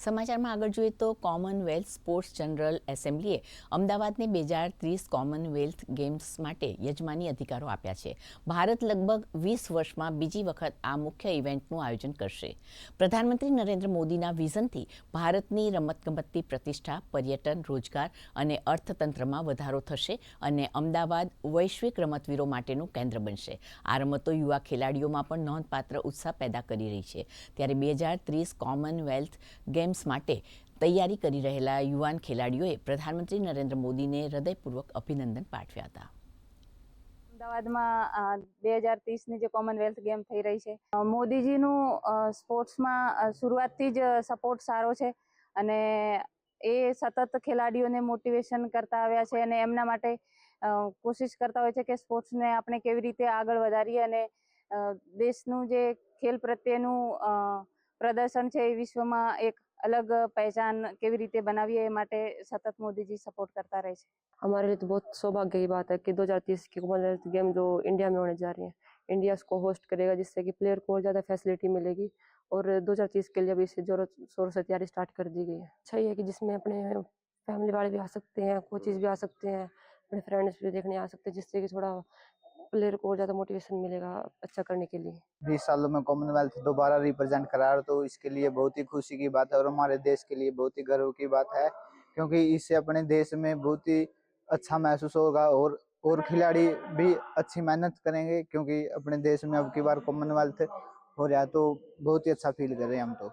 સમાચારમાં આગળ જોઈએ તો કોમનવેલ્થ સ્પોર્ટ્સ જનરલ એસેમ્બલીએ અમદાવાદને બે હજાર ત્રીસ કોમનવેલ્થ ગેમ્સ માટે યજમાની અધિકારો આપ્યા છે. ભારત લગભગ વીસ વર્ષમાં બીજી વખત આ મુખ્ય ઇવેન્ટનું આયોજન કરશે. પ્રધાનમંત્રી નરેન્દ્ર મોદીના વિઝનથી ભારતની રમતગમતની પ્રતિષ્ઠા, પર્યટન, રોજગાર અને અર્થતંત્રમાં વધારો થશે અને અમદાવાદ વૈશ્વિક રમતવીરો માટેનું કેન્દ્ર બનશે. આ રમતો યુવા ખેલાડીઓમાં પણ નોંધપાત્ર ઉત્સાહ પેદા કરી રહી છે. ત્યારે બે હજાર ત્રીસ કોમનવેલ્થ ગેમ્સ માટે તૈયારી કરી રહેલા યુવાન ખેલાડીઓએ પ્રધાનમંત્રી નરેન્દ્ર મોદીને હૃદયપૂર્વક અભિનંદન પાઠવ્યા હતા. અમદાવાદમાં બે હજાર ત્રીસની જે કોમનવેલ્થ ગેમ થઈ રહી છે મોદીજીનું સ્પોર્ટ્સમાં શરૂઆતથી જ સપોર્ટ સારો છે અને એ સતત ખેલાડીઓને મોટિવેશન કરતા આવ્યા છે અને એમના માટે કોશિશ કરતા હોય છે કે સ્પોર્ટ્સને આપણે કેવી રીતે આગળ વધારીએ અને દેશનું જે ખેલ પ્રત્યેનું પ્રદર્શન છે એ વિશ્વમાં એક અલગ પહેચાન કેવી રીતે બનાવીએ એ માટે સતત મોદીજી સપોર્ટ કરતા રહે છે हमारे लिए तो बहुत सौभाग्य की बात है कि 2030 की कॉमनवेल्थ गेम जो इंडिया में होने जा रही है इंडिया इसको होस्ट करेगा जिससे कि प्लेयर को और ज़्यादा फैसिलिटी मिलेगी और 2030 के लिए अभी से जोरों शोरों से तैयारी स्टार्ट कर दी गई है अच्छा ये है कि जिसमें अपने फैमिली वाले भी आ सकते हैं कोचेज भी आ सकते हैं अपने फ्रेंड्स भी देखने आ सकते हैं जिससे कि थोड़ा प्लेयर को और ज़्यादा मोटिवेशन मिलेगा अच्छा करने के लिए। बीस सालों में कॉमनवेल्थ दोबारा रिप्रेजेंट करा है, तो इसके लिए बहुत ही खुशी की बात है और हमारे देश के लिए बहुत ही गर्व की बात है क्योंकि इससे अपने देश में बहुत ही अच्छा महसूस होगा और और खिलाड़ी भी अच्छी मेहनत करेंगे क्योंकि अपने देश में अब की बार कॉमनवेल्थ हो रहा है तो बहुत ही अच्छा फील कर रहे हैं हम तो।